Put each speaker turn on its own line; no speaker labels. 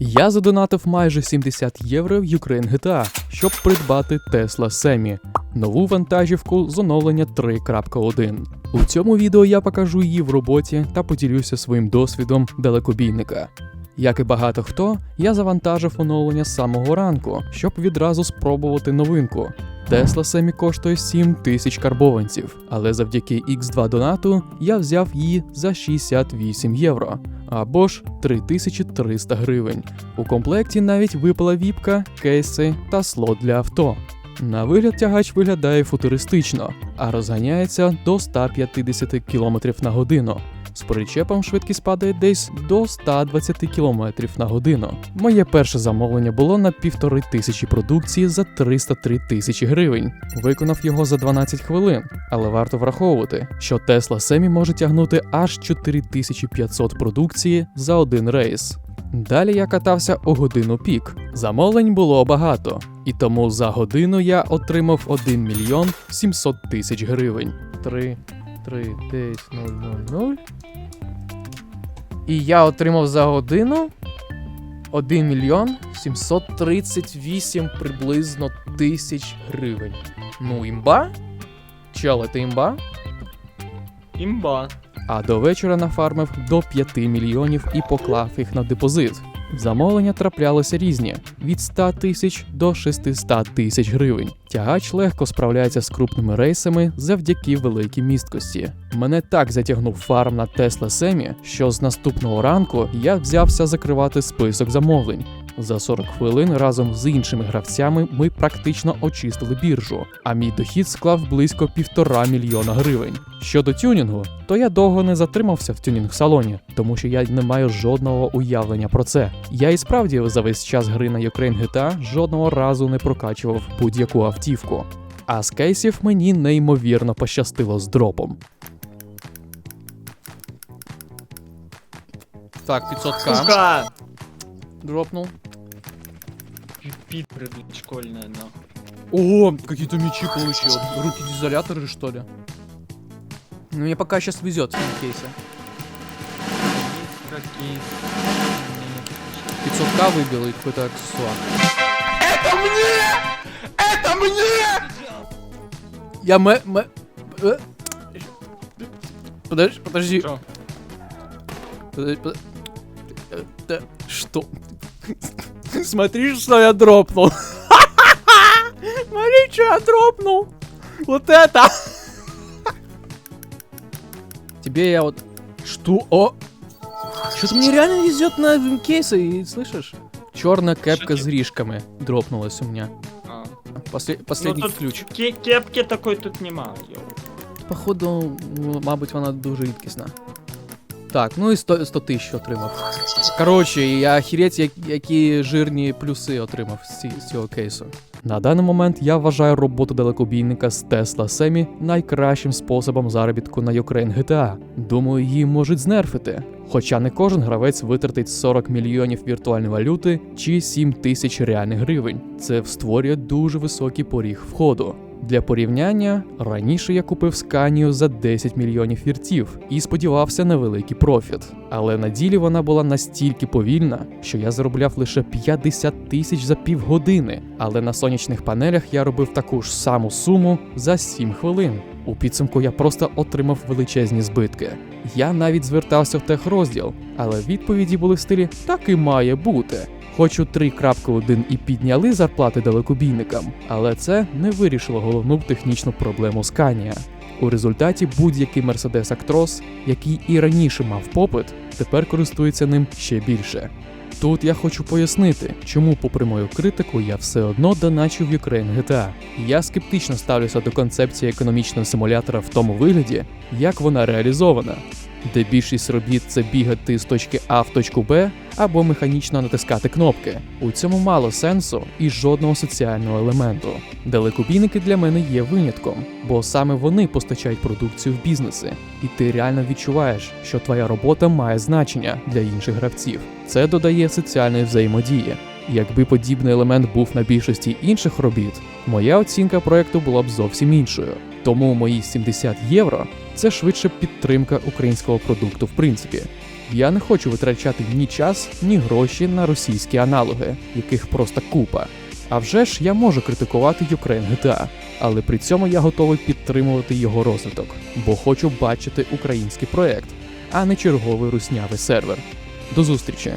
Я задонатив майже 70 євро в Ukraine GTA, щоб придбати Tesla Semi, нову вантажівку з оновлення 3.1. У цьому відео я покажу її в роботі та поділюся своїм досвідом далекобійника. Як і багато хто, я завантажив оновлення з самого ранку, щоб відразу спробувати новинку. Тесла Семі коштує 7 тисяч карбованців, але завдяки X2 донату я взяв її за 68 євро або ж 3300 гривень. У комплекті навіть випала віпка, кейси та слот для авто. На вигляд тягач виглядає футуристично, а розганяється до 150 км на годину. З причепом швидкість падає десь до 120 км на годину. Моє перше замовлення було на півтори тисячі продукції за 303 тисячі гривень. Виконав його за 12 хвилин, але варто враховувати, що Tesla Semi може тягнути аж 4500 продукції за один рейс. Далі я катався у годину пік. Замовлень було багато, і тому за годину я отримав 1 мільйон 700 тисяч гривень. 3, 3, 10, 0, 0, 0. І я отримав за годину 1 мільйон 738 приблизно тисяч гривень. Ну, імба? Чел, це імба?
Імба.
А до вечора нафармив до 5 мільйонів і поклав їх на депозит. Замовлення траплялися різні від 100 тисяч до 600 тисяч гривень. Тягач легко справляється з крупними рейсами завдяки великій місткості. Мене так затягнув фарм на Tesla Semi, що з наступного ранку я взявся закривати список замовлень. За 40 хвилин разом з іншими гравцями ми практично очистили біржу, а мій дохід склав близько півтора мільйона гривень. Щодо тюнінгу, то я довго не затримався в тюнінг-салоні, тому що я не маю жодного уявлення про це. Я і справді за весь час гри на Ukraine GTA жодного разу не прокачував будь-яку автівку. А з кейсів мені неймовірно пощастило з дропом. Так, 500к.
Сука! Блядь, школьная, нахуй.
О, какие-то мечи получил. Руки изоляторы, что ли? Ну, мне пока сейчас везет на кейсе.
Какие?
500к выбил и какой-то аксессуар. Это мне! Это мне! Я мэ... мэ... э? Подожди, подожди.
Что?
Подожди, под- э, да, Что? Смотри, что я дропнул. Смотри, что я дропнул. Вот это. Тебе я вот... Что? О! Что-то мне реально везет на кейсы, и слышишь? Черная кепка с рижками дропнулась у меня.
А.
Последний
ну, тут
ключ.
ке- кепки такой тут нема, йоу.
Походу, мабуть, вона дуже рідкісна. Так, ну і 100, 100 тисяч отримав. Коротше, я охереть, як, які жирні плюси отримав з, цього кейсу. На даний момент я вважаю роботу далекобійника з Tesla Semi найкращим способом заробітку на Ukraine GTA. Думаю, її можуть знерфити. Хоча не кожен гравець витратить 40 мільйонів віртуальної валюти чи 7 тисяч реальних гривень. Це створює дуже високий поріг входу. Для порівняння, раніше я купив сканію за 10 мільйонів віртів і сподівався на великий профіт. Але на ділі вона була настільки повільна, що я заробляв лише 50 тисяч за півгодини. Але на сонячних панелях я робив таку ж саму суму за 7 хвилин. У підсумку я просто отримав величезні збитки. Я навіть звертався в техрозділ, але відповіді були в стилі так і має бути. Хоч у 3.1 і підняли зарплати далекобійникам, але це не вирішило головну технічну проблему Scania. У результаті будь-який Mercedes Actros, який і раніше мав попит, тепер користується ним ще більше. Тут я хочу пояснити, чому, попри мою критику, я все одно доначу в Ukraine GTA. Я скептично ставлюся до концепції економічного симулятора в тому вигляді, як вона реалізована, де більшість робіт це бігати з точки А в точку Б або механічно натискати кнопки. У цьому мало сенсу і жодного соціального елементу. Далекобійники для мене є винятком, бо саме вони постачають продукцію в бізнеси, і ти реально відчуваєш, що твоя робота має значення для інших гравців. Це додає соціальної взаємодії. Якби подібний елемент був на більшості інших робіт, моя оцінка проекту була б зовсім іншою. Тому мої 70 євро це швидше підтримка українського продукту в принципі. Я не хочу витрачати ні час, ні гроші на російські аналоги, яких просто купа. А вже ж я можу критикувати Ukraine GTA, але при цьому я готовий підтримувати його розвиток, бо хочу бачити український проект, а не черговий руснявий сервер. До зустрічі!